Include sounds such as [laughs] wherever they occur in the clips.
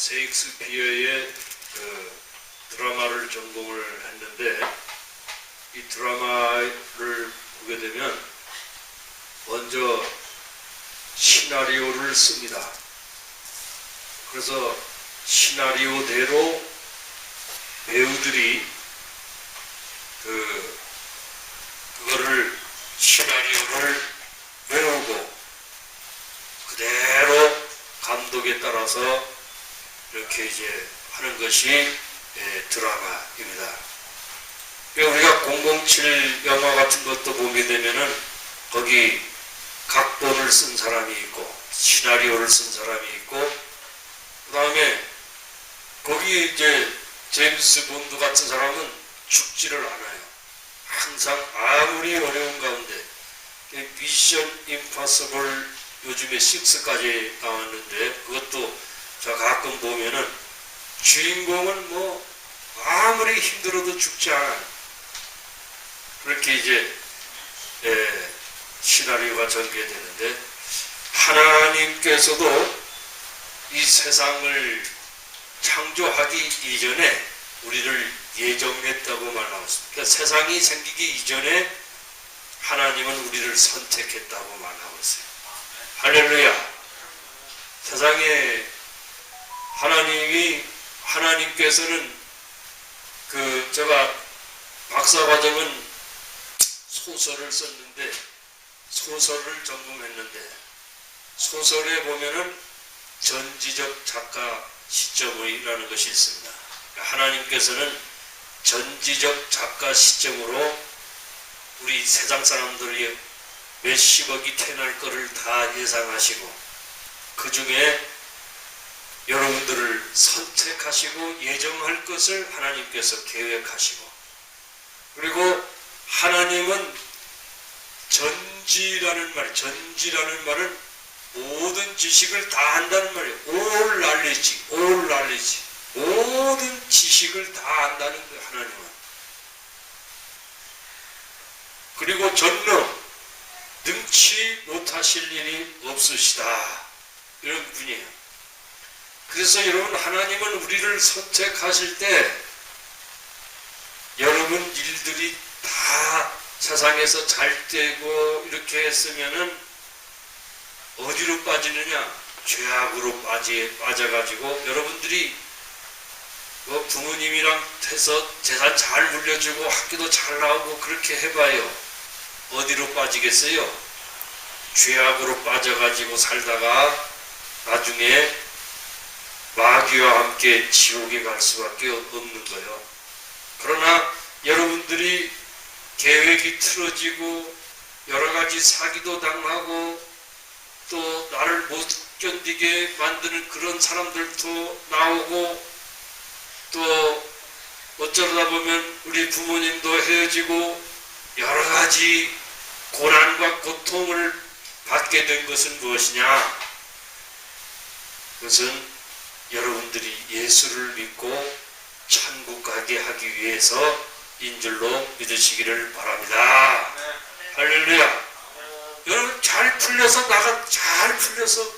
세익스피어의 그 드라마를 전공을 했는데 이 드라마를 보게 되면 먼저 시나리오를 씁니다. 그래서 시나리오대로 배우들이 그 그거를 시나리오를 외우고 그대로 감독에 따라서 이렇게 이제 하는 것이 예, 드라마입니다. 우리가 007 영화 같은 것도 보게 되면은 거기 각본을 쓴 사람이 있고 시나리오를 쓴 사람이 있고 그 다음에 거기 이제 제임스 본드 같은 사람은 죽지를 않아요. 항상 아무리 어려운 가운데 미션 임파서블 요즘에 6까지 나왔는데 그것도 자 가끔 보면은 주인공은 뭐 아무리 힘들어도 죽지 않아요. 그렇게 이제 예, 시나리오가 전개되는데 하나님께서도 이 세상을 창조하기 이전에 우리를 예정했다고 말하고 있습니다. 그러니까 세상이 생기기 이전에 하나님은 우리를 선택했다고 말하고 있어요. 할렐루야. 세상에 하나님이 하나님께서는 그 제가 박사 과정은 소설을 썼는데 소설을 전공했는데 소설에 보면은 전지적 작가 시점이라는 것이 있습니다. 그러니까 하나님께서는 전지적 작가 시점으로 우리 세상 사람들이 몇십억이 태어날 거를 다 예상하시고 그 중에 여러분들을 선택하시고 예정할 것을 하나님께서 계획하시고 그리고 하나님은 전지라는 말, 전지라는 말은 모든 지식을 다 한다는 말이에요. all knowledge, all knowledge. 모든 지식을 다 안다는 거예요, 하나님은. 그리고 전능, 능치 못하실 일이 없으시다. 이런 분이에요. 그래서 여러분, 하나님은 우리를 선택하실 때, 여러분 일들이 다 세상에서 잘 되고 이렇게 했으면은 어디로 빠지느냐? 죄악으로 빠지, 빠져가지고 여러분들이 뭐 부모님이랑 해서 재산 잘 물려주고 학교도 잘 나오고 그렇게 해봐요. 어디로 빠지겠어요? 죄악으로 빠져가지고 살다가 나중에 마귀와 함께 지옥에 갈 수밖에 없는 거예요. 그러나 여러분들이 계획이 틀어지고 여러 가지 사기도 당하고 또 나를 못 견디게 만드는 그런 사람들도 나오고 또 어쩌다 보면 우리 부모님도 헤어지고 여러 가지 고난과 고통을 받게 된 것은 무엇이냐? 그것은 여러분들이 예수를 믿고 천국 가게 하기 위해서 인 줄로 믿으시기를 바랍니다. 할렐루야. 여러분 잘 풀려서 나가 잘 풀려서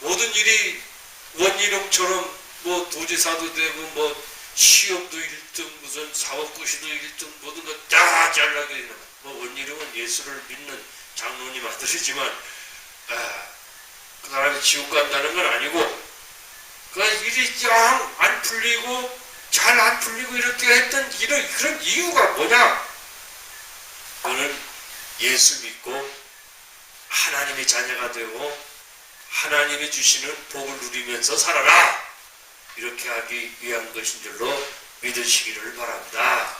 모든 일이 원희룡처럼 뭐 도지사도 되고 뭐 시험도 1등 무슨 사업고시도 1등 모든 거 다 잘나게 되는 뭐 원희룡은 예수를 믿는 장로님 아들이지만 아, 그 사람이 지옥 간다는 건 아니고 그 일이 쫙안 풀리고 잘 안 풀리고 이렇게 했던 이런 그런 이유가 뭐냐? 그거는 예수 믿고 하나님의 자녀가 되고 하나님이 주시는 복을 누리면서 살아라 이렇게 하기 위한 것인 줄로 믿으시기를 바랍니다.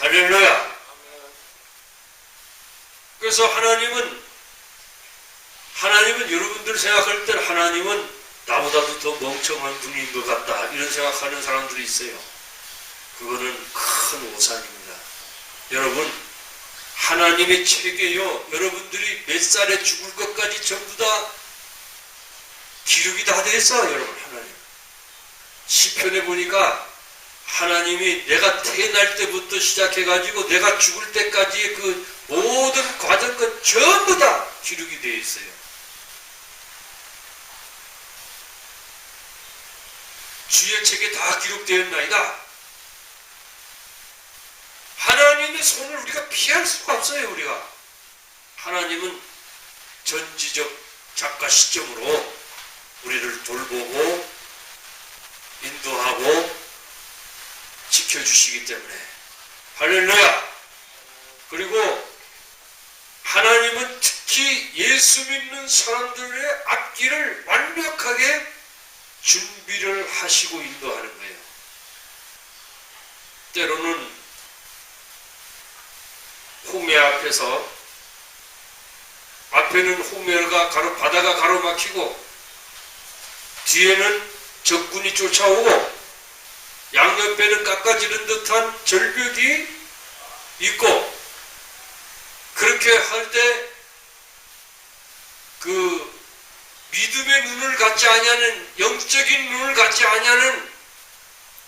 할렐루야. 그래서 하나님은 하나님은 여러분들 생각할 때 하나님은 나보다도 더 멍청한 분인 것 같다 이런 생각하는 사람들이 있어요. 그거는 큰 오산입니다. 여러분 하나님의 책에요. 여러분들이 몇 살에 죽을 것까지 전부 다 기록이 다 돼 있어 여러분 하나님. 시편에 보니까 하나님이 내가 태어날 때부터 시작해가지고 내가 죽을 때까지의 그 모든 과정은 전부 다 기록이 되어 있어요. 주의 책에 다 기록되었나이다. 하나님의 손을 우리가 피할 수가 없어요, 우리가. 하나님은 전지적 작가 시점으로 우리를 돌보고 인도하고 지켜주시기 때문에 할렐루야 그리고 하나님은 특히 예수 믿는 사람들의 앞길을 완벽하게 준비를 하시고 인도하는 거예요. 때로는 홍해 앞에서 앞에는 홍해가 가로 바다가 가로막히고 뒤에는 적군이 쫓아오고 양옆에는 깎아지는 듯한 절벽이 있고 그렇게 할 때 그 믿음의 눈을 갖지 아니하는 영적인 눈을 갖지 아니하는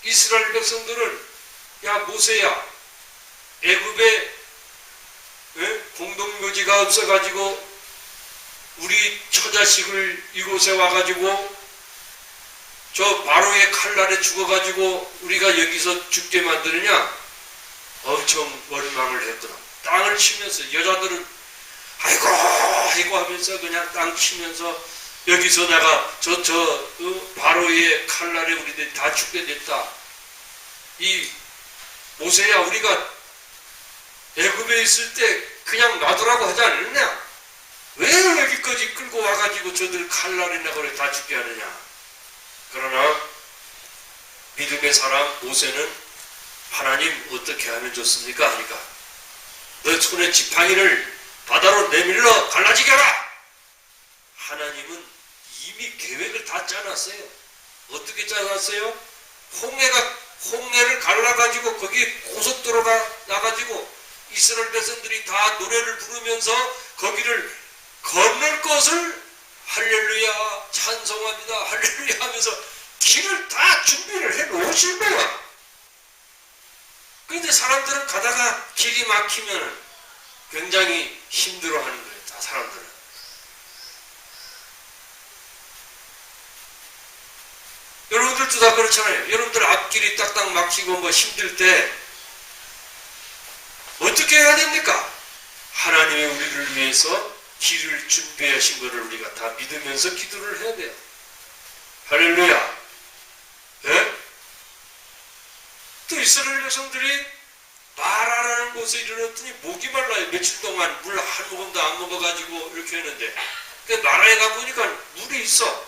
이스라엘 백성들은 야 모세야 애굽에 예? 공동묘지가 없어가지고 우리 처자식을 이곳에 와가지고 저 바로의 칼날에 죽어가지고 우리가 여기서 죽게 만드느냐 엄청 원망을 했거든 땅을 치면서 여자들은 아이고 아이고 하면서 그냥 땅 치면서 여기서 내가 저저 어, 바로의 칼날에 우리들이 다 죽게 됐다 이 모세야 우리가 애굽에 있을 때 그냥 놔두라고 하지 않았냐 왜 여기까지 끌고 와가지고 저들 칼날이나 그래 다 죽게 하느냐 그러나 믿음의 사람 모세는 하나님 어떻게 하면 좋습니까? 하니까 너 손에 지팡이를 바다로 내밀러 갈라지게 하라! 하나님은 이미 계획을 다 짜놨어요. 어떻게 짜놨어요? 홍해가 홍해를 갈라가지고 거기 고속도로가 나가지고 이스라엘 백성들이 다 노래를 부르면서 거기를 건널 것을 할렐루야 찬송합니다 할렐루야 하면서 길을 다 준비를 해 놓으신 거야. 그런데 사람들은 가다가 길이 막히면 굉장히 힘들어 하는 거예요. 다 사람들은. 여러분들도 다 그렇잖아요. 여러분들 앞길이 딱딱 막히고 뭐 힘들 때 어떻게 해야 됩니까? 하나님이 우리를 위해서 길을 준비하신 것을 우리가 다 믿으면서 기도를 해야 돼요. 할렐루야. 예? 또 이스라엘 백성들이 마라라는 곳에 이르렀더니 목이 말라요. 며칠 동안 물 한 모금도 안 먹어가지고 이렇게 했는데 그 마라에 가보니까 물이 있어.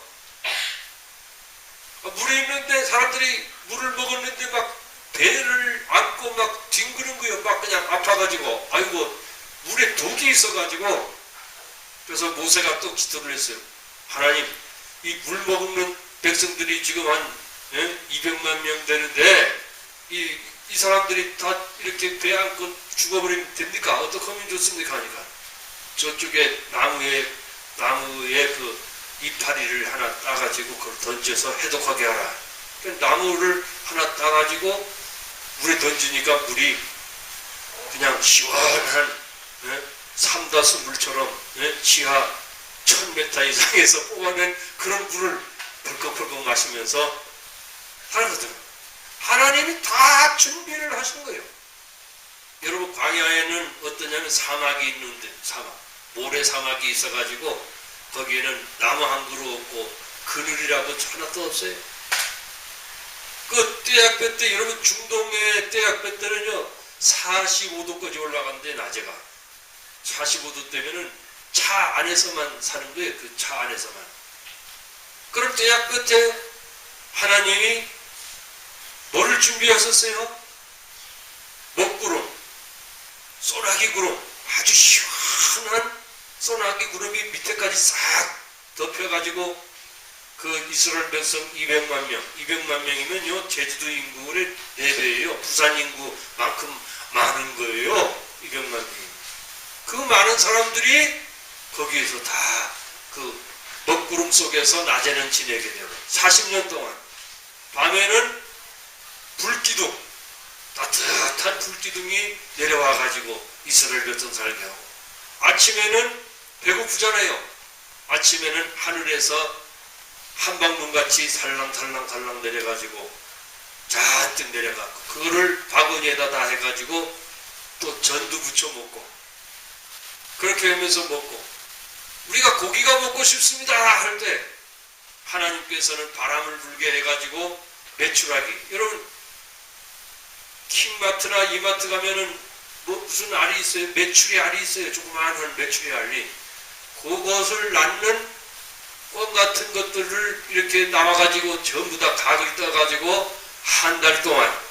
아, 물이 있는데 사람들이 물을 먹었는데 막 배를 안고 막 뒹구는 거예요. 막 그냥 아파가지고 아이고 물에 독이 있어가지고 그래서 모세가 또 기도를 했어요. 하나님 이 물 먹는 백성들이 지금 한 예? 200만 명 되는데 이, 이 사람들이 다 이렇게 배 안고 죽어버리면 됩니까? 어떻게 하면 좋습니까? 하니까 저쪽에 나무에 나무에 그 이파리를 하나 따가지고 그걸 던져서 해독하게 하라. 그 나무를 하나 따가지고 물에 던지니까 물이 그냥 시원한 예? 삼다수 물처럼 예? 지하 1000m 이상에서 뽑아낸 그런 물을 벌컥벌컥 마시면서 하거든. 하나님이 다 준비를 하신 거예요. 여러분 광야에는 어떠냐면 사막이 있는데 사막 모래 사막이 있어가지고 거기에는 나무 한 그루 없고 그늘이라고 하나도 없어요. 그 떼약볕 때 여러분 중동의 떼약볕 때는요 45도까지 올라간대 낮에가 45도 때면은 차 안에서만 사는 거예요. 그 차 안에서만. 그럴 때약 끝에 하나님이 뭐를 준비하셨어요? 먹구름, 소나기 구름, 아주 시원한 소나기 구름이 밑에까지 싹 덮여가지고 그 이스라엘 백성 200만 명, 200만 명이면요 제주도 인구의 4배예요. 부산 인구만큼 많은 거예요. 200만 명이. 그 많은 사람들이 거기에서 다 그 먹구름 속에서 낮에는 지내게 되고 40년 동안 밤에는 불기둥 따뜻한 불기둥이 내려와 가지고 이스라엘 백성 살게 하고 아침에는 배고프잖아요. 아침에는 하늘에서 한방눈같이 살랑살랑 살랑 내려가지고 잔뜩 내려가고 그거를 바구니에다 다 해가지고 또 전두 부쳐 먹고 그렇게 하면서 먹고 우리가 고기가 먹고 싶습니다 할 때 하나님께서는 바람을 불게 해가지고 매출하기. 여러분 킹마트나 이마트 가면은 뭐 무슨 알이 있어요? 매출이 알이 있어요? 조그마한 매출이 알이 그것을 낳는 껌 같은 것들을 이렇게 나와가지고 전부 다 각을 떠가지고 한 달 동안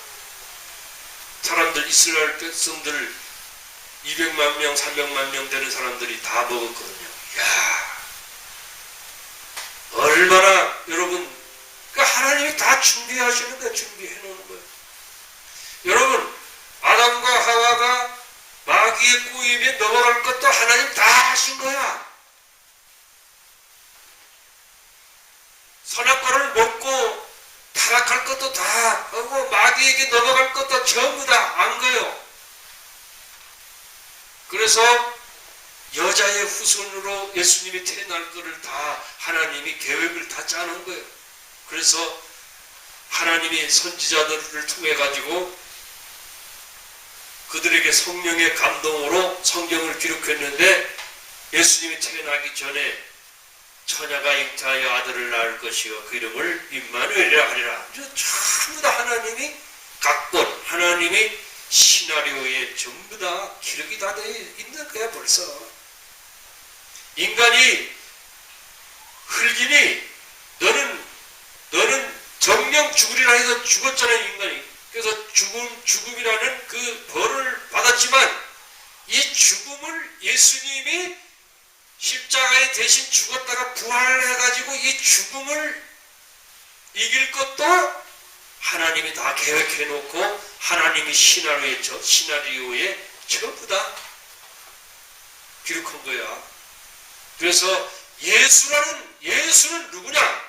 사람들 이스라엘 백성들 200만 명, 300만 명 되는 사람들이 다 먹었거든요. 야 얼마나 여러분 그러니까 하나님이 다 준비하시는 거예요. 준비해 놓는 거예요. 여러분 아담과 하와가 마귀의 꼬임에 넘어갈 것도 하나님 다 하신 거야. 선악과를 먹고 타락할 것도 다 하고 마귀에게 넘어갈 것도 전부 다 안 거요. 그래서 여자의 후손으로 예수님이 태어날 것을 다 하나님이 계획을 다 짜는 거예요. 그래서 하나님이 선지자들을 통해 가지고 그들에게 성령의 감동으로 성경을 기록했는데 예수님이 태어나기 전에 처녀가 잉타하여 아들을 낳을 것이요 그 이름을 임마누엘이라 하리라. 전부 다 하나님이 각본 하나님이 시나리오에 전부 다 기록이 다 되어 있는 거야 벌써. 인간이 흙이니 너는 너는 정령 죽으리라 해서 죽었잖아요 인간이. 그래서 죽음 죽음이라는 그 벌을 받았지만 이 죽음을 예수님이 십자가에 대신 죽었다가 부활을 해가지고 이 죽음을 이길 것도 하나님이 다 계획해 놓고 하나님이 시나리오에, 저, 시나리오에 전부 다 기록한 거야. 그래서 예수라는, 예수는 누구냐?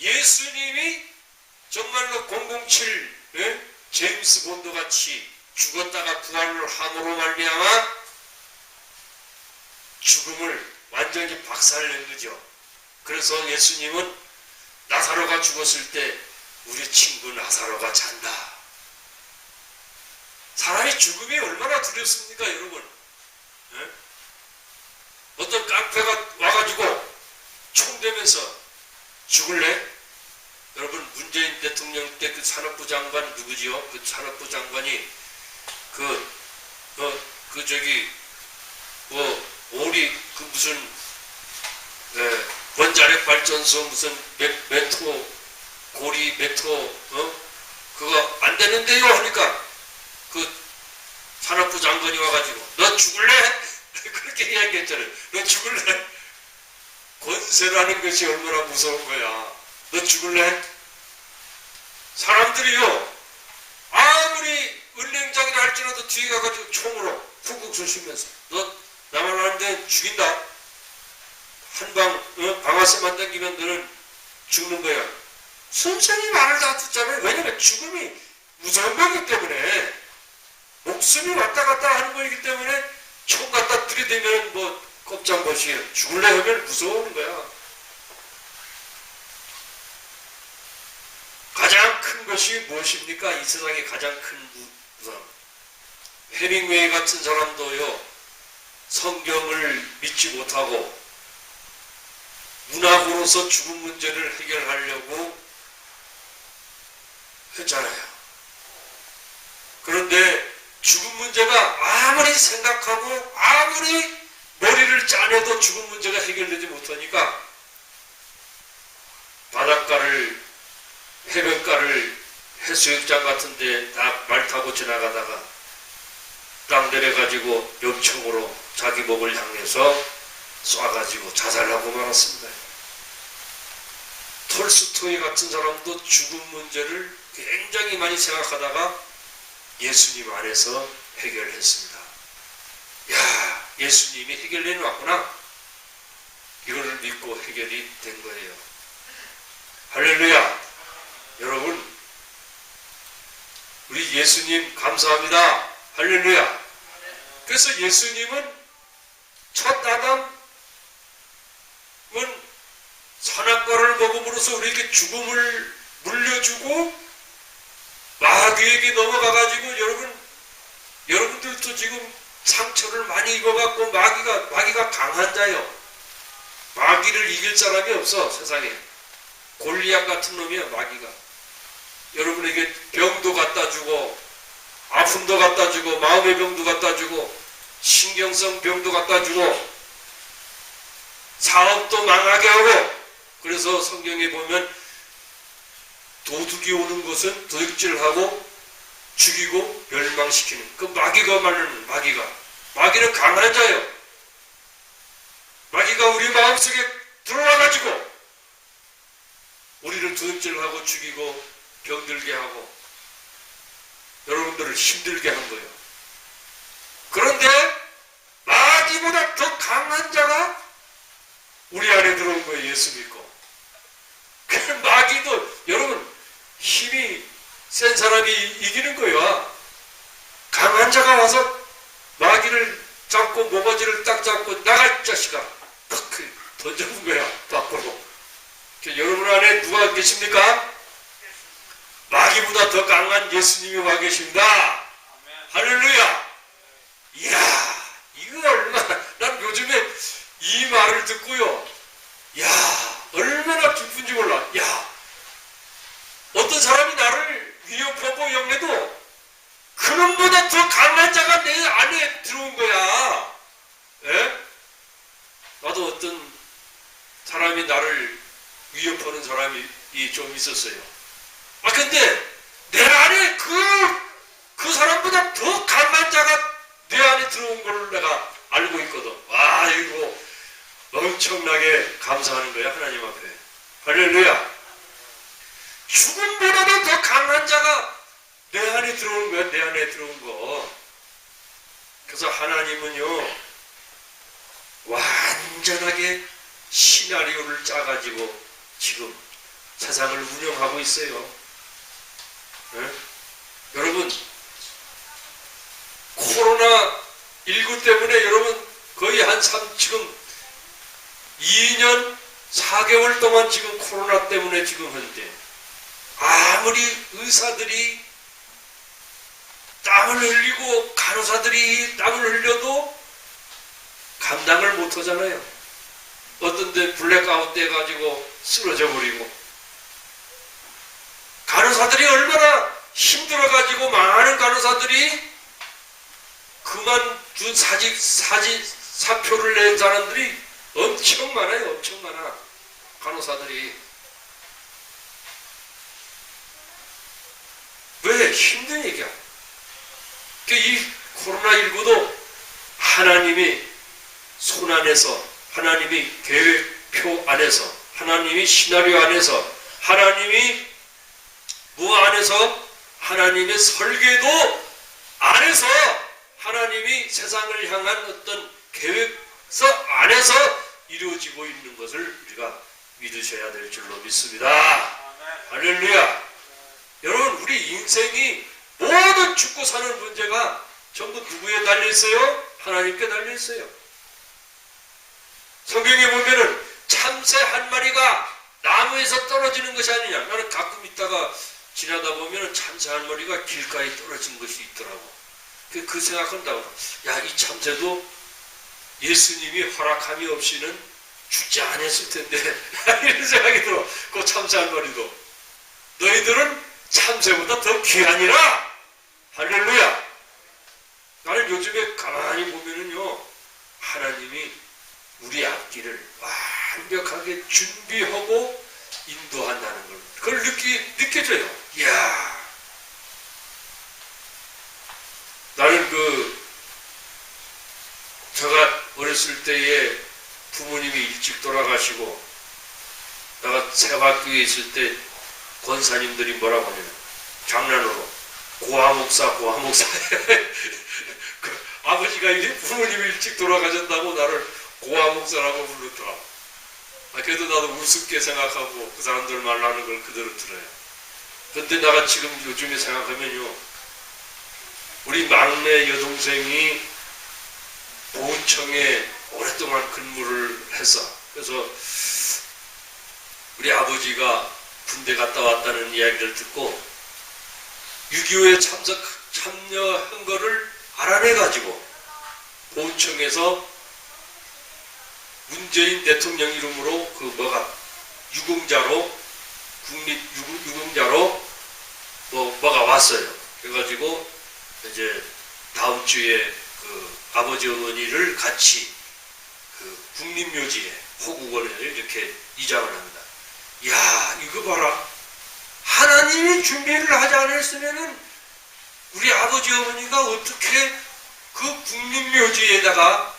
예수님이 정말로 007, 예? 제임스 본드 같이 죽었다가 부활을 함으로 말미암아 죽음을 완전히 박살낸 거죠. 그래서 예수님은 나사로가 죽었을 때 우리 친구 나사로가 잔다. 사람이 죽음이 얼마나 두렵습니까, 여러분? 예? 어떤 깡패가 와가지고 총 대면서 죽을래? 여러분 문재인 대통령 때 그 산업부 장관 누구지요? 그 산업부 장관이 그, 어, 그 저기 뭐 그 무슨 에, 원자력 발전소 무슨 메, 메토 고리 메토 어 그거 안 되는데요 하니까 그 산업부 장관이 와가지고 너 죽을래? [laughs] 그렇게 이야기했잖아요. 너 죽을래? 권세라는 것이 얼마나 무서운 거야. 너 죽을래? 사람들이요 아무리 은행장이라 할지라도 뒤에 가가지고 총으로 훅훅 쏘시면서 너 나만 하는데 죽인다. 한방 어? 방아쇠만 당기면 너는 죽는 거야. 순전히 말을 다 듣잖아요. 왜냐면 죽음이 무서운 거기 때문에 목숨이 왔다 갔다 하는 거이기 때문에 총 갖다 들이대면 뭐 kop장 것이 죽을래 하면 무서운 거야. 가장 큰 것이 무엇입니까? 이 세상에 가장 큰 무서움. 헤밍웨이 같은 사람도요. 성경을 믿지 못하고 문학으로서 죽음 문제를 해결하려고 했잖아요. 그런데 죽음 문제가 아무리 생각하고 아무리 머리를 짜내도 죽음 문제가 해결되지 못하니까 바닷가를 해변가를 해수욕장 같은데 다말 타고 지나가다가 땅 내려가지고 염청으로 자기 목을 향해서 쏴가지고 자살하고 말았습니다. 톨스토이 같은 사람도 죽음 문제를 굉장히 많이 생각하다가 예수님 안에서 해결했습니다. 야, 예수님이 해결해 놨구나. 이거를 믿고 해결이 된 거예요. 할렐루야. 여러분, 우리 예수님 감사합니다. 할렐루야. 그래서 예수님은 첫 아담은 선악과를 먹음으로써 우리에게 죽음을 물려주고 마귀에게 넘어가가지고 여러분 여러분들도 지금 상처를 많이 입어갖고 마귀가 마귀가 강한 자요. 마귀를 이길 사람이 없어 세상에. 골리앗 같은 놈이야 마귀가. 여러분에게 병도 갖다 주고 아픔도 갖다 주고 마음의 병도 갖다 주고 신경성 병도 갖다 주고 사업도 망하게 하고 그래서 성경에 보면 도둑이 오는 것은 도둑질하고 죽이고 멸망시키는 그 마귀가 말하는 마귀가 마귀는 강한 자요 마귀가 우리 마음속에 들어와 가지고 우리를 도둑질하고 죽이고 병들게 하고 여러분들을 힘들게 한 거예요. 그런데 마귀보다 더 강한 자가 우리 안에 들어온 거예요. 예수 믿고. 그 마귀도 여러분 힘이 센 사람이 이기는 거야. 강한 자가 와서 마귀를 잡고 모가지를 딱 잡고 이 자식아 탁 던져본 거야 밖으로. 그 여러분 안에 누가 계십니까? 마귀보다 더 강한 예수님이 와 계십니다. 할렐루야. 이야 이거 얼마나 난 요즘에 이 말을 듣고요. 야 얼마나 기쁜지 몰라. 야 어떤 사람이 나를 위협하고 영해도 그놈보다 더 강한 자가 내 안에 들어온 거야. 예? 나도 어떤 사람이 나를 위협하는 사람이 이좀 있었어요. 아 근데 내 안에 그, 그 사람보다 더 강한 자가 내 안에 들어온 걸 내가 알고 있거든. 와 이거 엄청나게 감사하는 거야 하나님 앞에. 할렐루야. 죽음보다도 더 강한 자가 내 안에 들어오는 거야, 내 안에 들어온 거. 그래서 하나님은요, 완전하게 시나리오를 짜가지고 지금 세상을 운영하고 있어요. 예? 여러분, 코로나 19 때문에 여러분 거의 한 3, 지금 2년 4개월 동안 지금 코로나 때문에 지금 현재 아무리 의사들이 땀을 흘리고 간호사들이 땀을 흘려도 감당을 못 하잖아요. 어떤 데 블랙아웃 돼가지고 쓰러져 버리고 간호사들이 얼마나 힘들어가지고 많은 간호사들이 그만둔 사직 사직 사표를 낸 사람들이 엄청 많아요. 엄청 많아 간호사들이 왜 힘든 얘기야? 그이 코로나19도 하나님이 손 안에서 하나님이 계획표 안에서 하나님이 시나리오 안에서 하나님이 무 안에서 하나님의 설계도 안에서 하나님이 세상을 향한 어떤 계획서 안에서 이루어지고 있는 것을 우리가 믿으셔야 될 줄로 믿습니다. 할렐루야. 여러분 우리 인생이 모든 죽고 사는 문제가 전부 누구에 달려 있어요? 하나님께 달려 있어요. 성경에 보면은 참새 한 마리가 나무에서 떨어지는 것이 아니냐. 나는 가끔 있다가 지나다 보면은 참새 한 마리가 길가에 떨어진 것이 있더라고. 그, 그 생각한다고. 야, 이 참새도 예수님이 허락함이 없이는 죽지 않았을 텐데. [laughs] 이런 생각이 들어. 그 참새 한 마리도. 너희들은 참새보다 더 귀하니라. 할렐루야. 나는 요즘에 가만히 보면은요, 하나님이 우리 앞길을 완벽하게 준비하고 인도한다는 걸, 그걸 느끼, 느껴져요. 이야. 나는 그, 제가 어렸을 때에 부모님이 일찍 돌아가시고, 내가 세학교에 있을 때 권사님들이 뭐라고 하냐면, 장난으로, 고아 목사, 고아 목사. [laughs] 그 아버지가 부모님이 일찍 돌아가셨다고 나를 고아 목사라고 부르더라. 아, 그래도 나도 우습게 생각하고 그 사람들 말하는 걸 그대로 들어요. 근데 내가 지금 요즘에 생각하면요. 우리 막내 여동생이 보훈청에 오랫동안 근무를 해서 그래서 우리 아버지가 군대 갔다 왔다는 이야기를 듣고 6.25에 참석, 참여한 거를 알아내가지고 보훈청에서 문재인 대통령 이름으로 그 뭐가 유공자로 국립 유공, 유공자로 뭐 뭐가 왔어요. 그래가지고 이제 다음 주에 그 아버지 어머니를 같이 그 국립묘지에 호국원에 이렇게 이장을 합니다. 야 이거 봐라. 하나님이 준비를 하지 않았으면은 우리 아버지 어머니가 어떻게 그 국립묘지에다가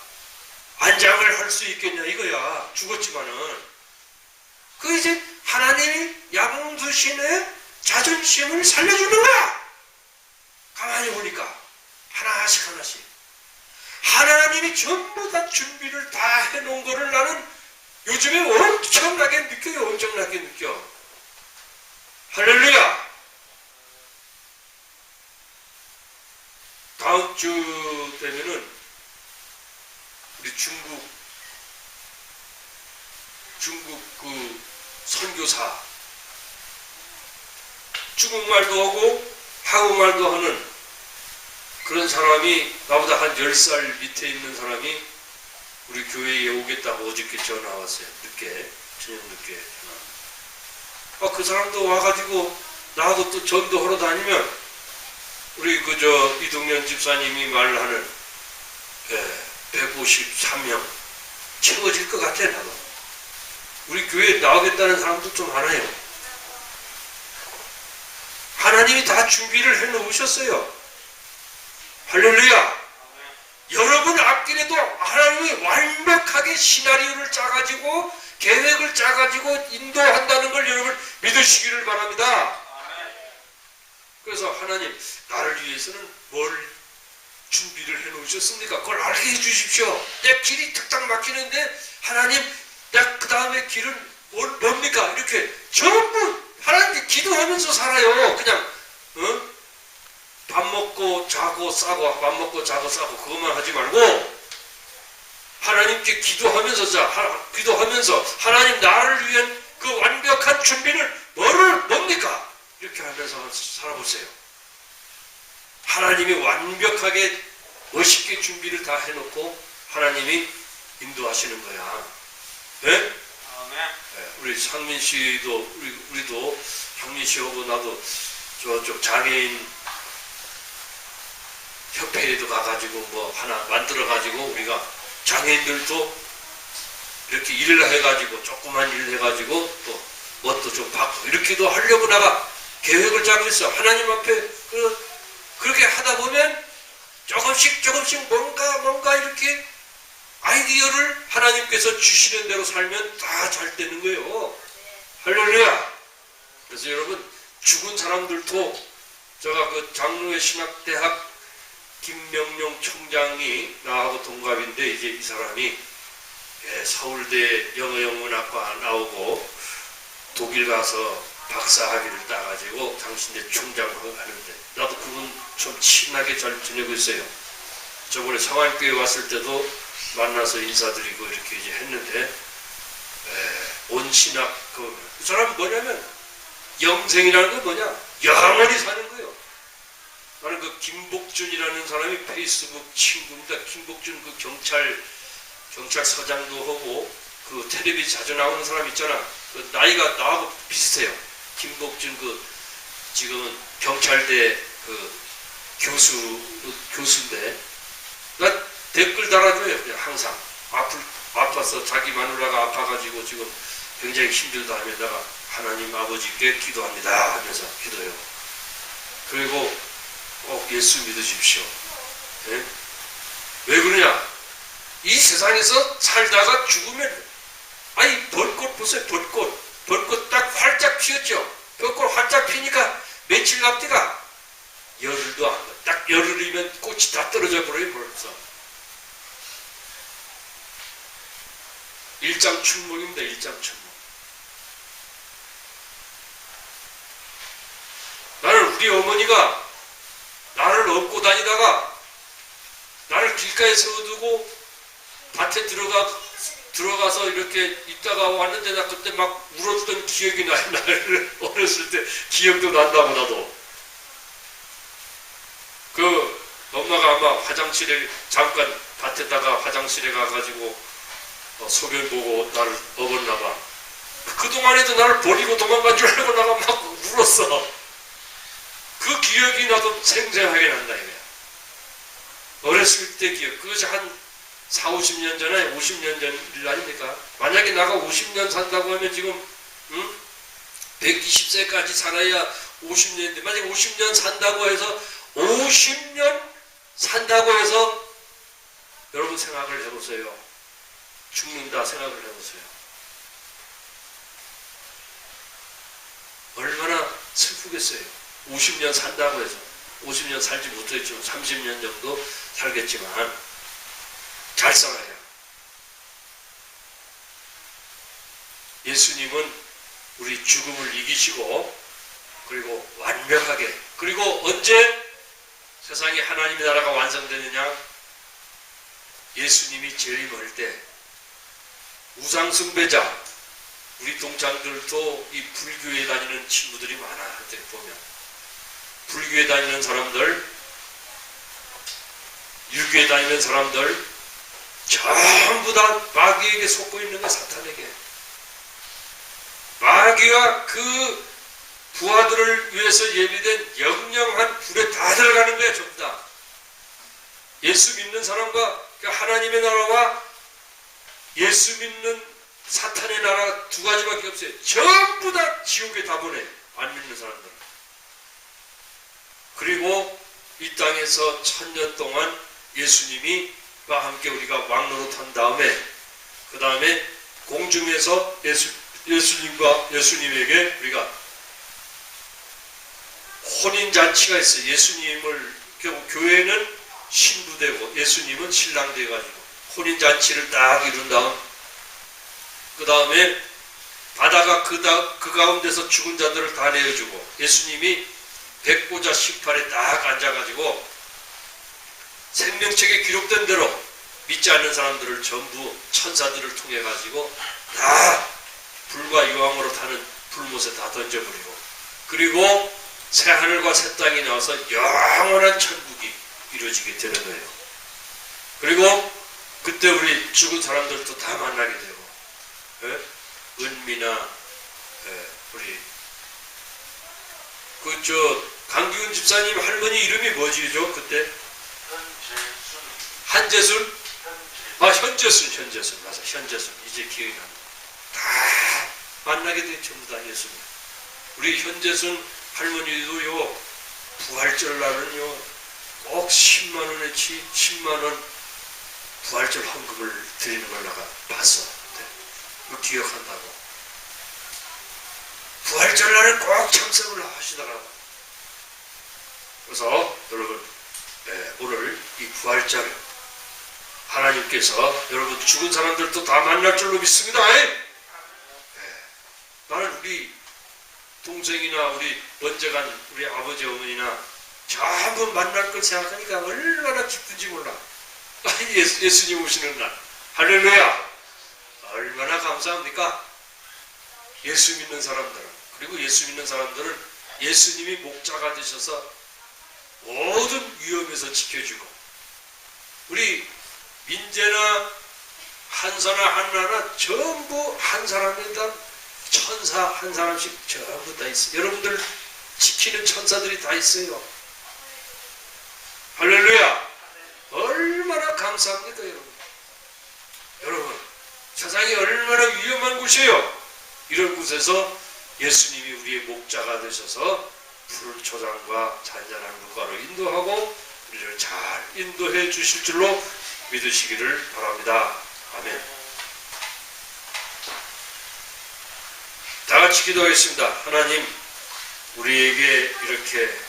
안장을 할 수 있겠냐 이거야 죽었지만은. 그 이제 하나님이 양두신의 자존심을 살려주는 거야. 가만히 보니까 하나씩 하나씩 하나님이 전부 다 준비를 다 해놓은 거를 나는 요즘에 엄청나게 느껴요 엄청나게 느껴. 할렐루야! 다음 주 되면은 우리 중국 중국 그 선교사 중국말도 하고 한국말도 하는 그런 사람이 나보다 한 10살 밑에 있는 사람이 우리 교회에 오겠다고 어저께 전화 왔어요. 늦게, 저녁 늦게. 아, 그 사람도 와가지고 나하고 또 전도하러 다니면 우리 그 저 이동현 집사님이 말하는 예, 153명 채워질 것 같아 나도. 우리 교회에 나오겠다는 사람도 좀 많아요. 하나님이 다 준비를 해 놓으셨어요. 할렐루야. 여러분 앞길에도 하나님이 완벽하게 시나리오를 짜가지고 계획을 짜가지고 인도한다는 걸 여러분 믿으시기를 바랍니다. 그래서 하나님 나를 위해서는 뭘 준비를 해 놓으셨습니까? 그걸 알게 해 주십시오. 내 길이 탁탁 막히는데 하나님 나그 다음에 길은 뭘, 뭡니까? 이렇게 전부 하나님께 기도하면서 살아요. 그냥 어? 밥 먹고 자고 싸고 밥 먹고 자고 싸고 그것만 하지 말고 하나님께 기도하면서 자 하- 기도하면서 하나님 나를 위한 그 완벽한 준비를 뭐를 뭡니까 이렇게 하면서 살아보세요. 하나님이 완벽하게 멋있게 준비를 다 해놓고 하나님이 인도하시는 거야. 예? 예, 우리 상민 씨도 우리, 우리도 상민 씨하고 나도 저쪽 장애인 협회에도 가가지고 뭐 하나 만들어가지고 우리가 장애인들도 이렇게 일을 해가지고 조그만 일 해가지고 또 뭣도 좀 받고 이렇게도 하려고 나가 계획을 짜고 있어 하나님 앞에 그 그렇게 하다 보면 조금씩 조금씩 뭔가 뭔가 이렇게 아이디어를 하나님께서 주시는 대로 살면 다 잘 되는 거예요. 할렐루야. 그래서 여러분 죽은 사람들도 제가 그 장로의 신학대학 김명룡 총장이 나하고 동갑인데 이제 이 사람이 예, 서울대 영어영문학과 나오고 독일 가서 박사 학위를 따가지고 당신네 총장으로 하는데 나도 그분 좀 친하게 잘 지내고 있어요. 저번에 성안교회 왔을 때도 만나서 인사드리고 이렇게 이제 했는데 예, 온신학 그, 그 사람 뭐냐면 영생이라는 건 뭐냐 영원히 사는 거예요. 나는 그 김복준이라는 사람이 페이스북 친구입니다. 김복준 그 경찰 경찰서장도 하고 그 텔레비 자주 나오는 사람 있잖아. 그 나이가 나하고 비슷해요. 김복준 그 지금은 경찰대 그 교수 그 교수인데 나 댓글 달아줘요. 그냥 항상 아플 아파서 자기 마누라가 아파가지고 지금 굉장히 힘들다 하면 내가 하나님 아버지께 기도합니다 하면서 기도해요. 그리고 꼭 예수 믿으십시오. 예? 왜 그러냐? 이 세상에서 살다가 죽으면 아니 벌꽃 보세요 벌꽃 벌꽃 딱 활짝 피었죠. 벌꽃 활짝 피니까 며칠 남디가 열흘도 안 가. 딱 열흘이면 꽃이 다 떨어져 버려요 벌써. 일장춘몽입니다 일장춘몽. 나는 우리 어머니가 나를 업고 다니다가 나를 길가에 세워두고 밭에 들어가 들어가서 이렇게 있다가 왔는데 나 그때 막 울었던 기억이 나요. [laughs] 나를 어렸을 때 기억도 난다고 나도. 그 엄마가 아마 화장실에 잠깐 밭에다가 화장실에 가가지고 어, 소변 보고 나를 업었나 봐. 그동안에도 나를 버리고 도망간 줄 알고 나가 막 울었어. 그 기억이 나도 생생하게 난다 이거야. 어렸을 때 기억. 그것이 한 4, 50년 전에 50년 전 일 아닙니까? 만약에 나가 50년 산다고 하면 지금 응? 120세까지 살아야 50년인데 만약에 50년 산다고 해서 50년 산다고 해서 여러분 생각을 해보세요. 죽는다 생각을 해보세요. 얼마나 슬프겠어요. 50년 산다고 해서 50년 살지 못했지만 30년 정도 살겠지만 잘 살아요. 예수님은 우리 죽음을 이기시고 그리고 완벽하게 그리고 언제 세상에 하나님의 나라가 완성되느냐? 예수님이 재림할 때 우상 숭배자 우리 동창들도 이 불교에 다니는 친구들이 많아. 한테 보면 불교에 다니는 사람들 유교에 다니는 사람들 전부 다 마귀에게 속고 있는 게 사탄에게. 마귀가 그 부하들을 위해서 예비된 영영한 불에 다 들어가는 거야 전부 다 예수 믿는 사람과 그 하나님의 나라와 예수 믿는 사탄의 나라 두 가지밖에 없어요. 전부 다 지옥에 다 보내 안 믿는 사람들 그리고 이 땅에서 천년 동안 예수님이 와 함께 우리가 왕노릇 한 다음에 그 다음에 공중에서 예수, 예수님과 예수님에게 우리가 혼인잔치가 있어요. 예수님을 교- 교회는 신부되고 예수님은 신랑 돼가지고 혼인잔치를 딱 이룬 다음 그 다음에 바다가 그, 다, 그 가운데서 죽은 자들을 다 내어주고 예수님이 백보자 식판에 딱 앉아가지고 생명책에 기록된 대로 믿지 않는 사람들을 전부 천사들을 통해 가지고 다 불과 유황으로 타는 불못에 다 던져버리고 그리고 새 하늘과 새 땅이 나와서 영원한 천국이 이루어지게 되는 거예요. 그리고 그때 우리 죽은 사람들도 다 만나게 되고 예? 은미나 예, 우리 그저 강기훈 집사님 할머니 이름이 뭐지죠 그때? 한재순. 아 현재순 현재순. 맞아 현재순. 이제 기억이 납니다 다 만나게 돼 전부 다 예수님. 우리 현재순 할머니도요 부활절 날은요 꼭 10만 원어치 10만 원 부활절 헌금을 드리는 걸 내가 봤어. 네. 그거 기억한다고 부활절 날은 꼭 참석을 하시더라고 그래서 여러분 예, 오늘 이 부활절 하나님께서 여러분 죽은 사람들도 다 만날 줄로 믿습니다. 예. 나는 우리 동생이나 우리 먼저 간 우리 아버지 어머니나 전부 만날 걸 생각하니까 얼마나 기쁜지 몰라. [laughs] 예수, 예수님 오시는 날. 할렐루야. 얼마나 감사합니까? 예수 믿는 사람들은 그리고 예수 믿는 사람들은 예수님이 목자가 되셔서 모든 위험에서 지켜주고 우리 민재나 한사나 한나나 전부 한 사람에다 천사 한 사람씩 전부 다 있어요. 여러분들 지키는 천사들이 다 있어요. 할렐루야. 얼마나 감사합니까, 여러분. 여러분, 세상이 얼마나 위험한 곳이에요. 이런 곳에서 예수님이 우리의 목자가 되셔서 푸른 초장과 잔잔한 물가로 인도하고 우리를 잘 인도해 주실 줄로 믿으시기를 바랍니다. 아멘. 다 같이 기도하겠습니다. 하나님, 우리에게 이렇게